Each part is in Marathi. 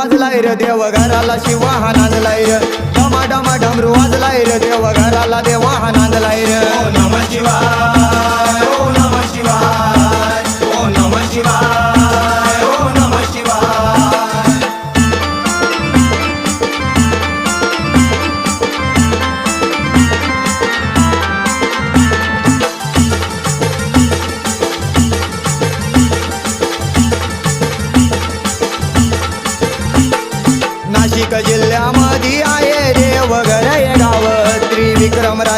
वाजलाय र देव घराला शिवा हा नांदलाय र. डमा डमा डमरू वाजलाय र देव घराला देवा हा नांदलाय र नम शिवा शिवाय ओम नमः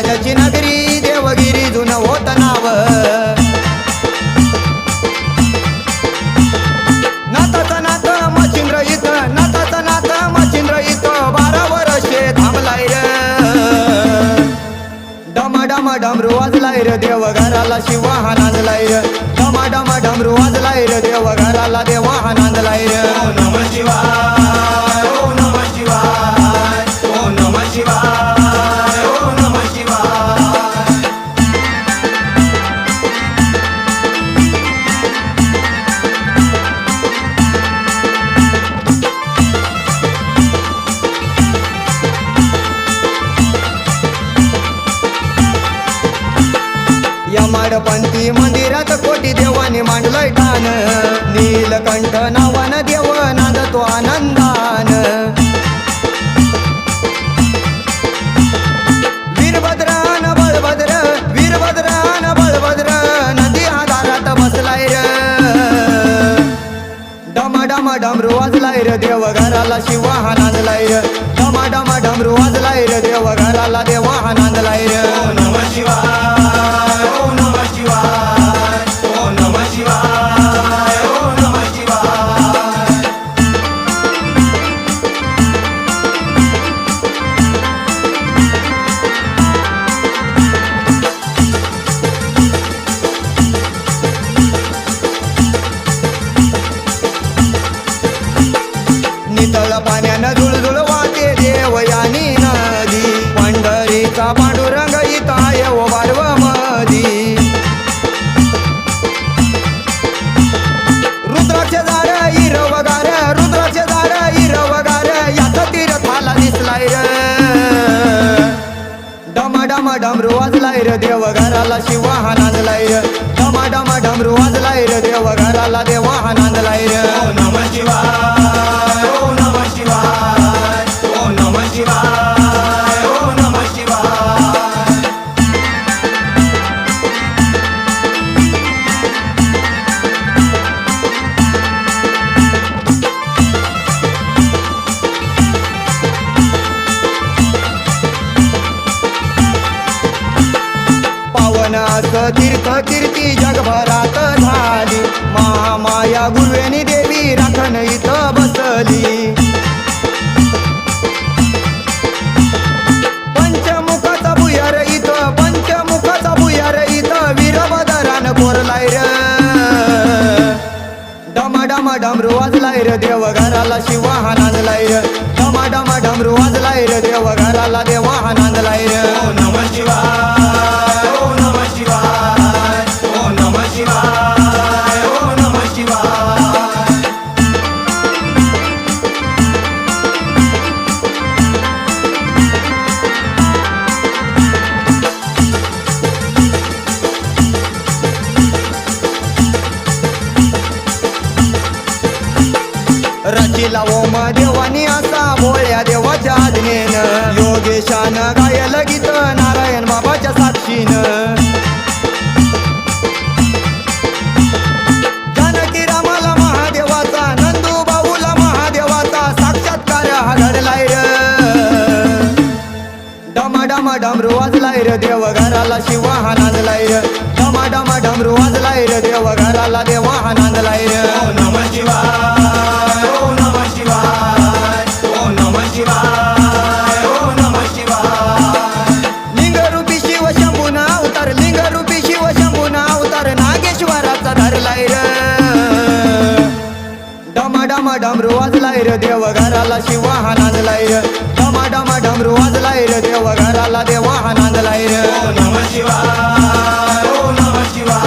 राजाची नगरी देवगिरी जुन होत नाव. नाताचं नात मचिंद्र इथं नाताचं नात मचिंद्र इथं बारा वर्षे थांबलाय र. डमा डमा डमरू वाजलाय र देव घराला शिवा हा नांदलाय र. डमा डमा डमरू वाजलाय र देव घराला देवा हा नांदलाय र. यमाडपंथी मंदिरात कोटी देवाने मांडलंय ठाण नीलकंठ नावानं देव नांदतो आनंदान. वीरभद्रान बळभद्र वीरभद्रान बळभद्र नदी आधारात बसलाय र. डमा डमा डमरू वाजलाय र देव घराला शिवा हा नांदलाय र. डमा डमा डमरू वाजलाय र देव घराला देवा हा नांदलाय र. देव घराला शिवा हा नांदलाय र. डमा डमा डमरू वाजलाय र देव घराला देवा हा नांदलाय र. तीर्थ कीर्ती जगभरात झाली. महामाया गुरुवेनी देवी राखण इथं बसली. पंचमुखाचा भुयार इथं पंचमुखाचा भुयार इथं वीरभद्रान कोरलाय र. डमा डमा डमरू वाजलाय र देव घराला शिवा हा नांदलाय र. डमा डमा डमरू वाजलाय र देव घराला देवा हा नांदलाय र. ओम नमः शिवाय. ओम देवानी असा भोळ्या देवाच्या आज्ञेन. योगेशान गायल गीत नारायण बाबाच्या साक्षीनं. जानकी रामाला महादेवाचा नंदू बाऊला महादेवाचा साक्षात्कार घडलाय डमा डमा डमरू वाजलाय र देव घराला शिवा हा नांदलाय र. डमा डमा डमरू वाजलाय र देव घराला देवा हा नांदलाय र. नम शिवा डमाडम डमरू वाजलाय र देव घराला शिवा हा नांदलाय र. डमाडम डमरू वाजलाय र देव घराला देवा हा नांदलाय र नम शिवा ओ नम शिवा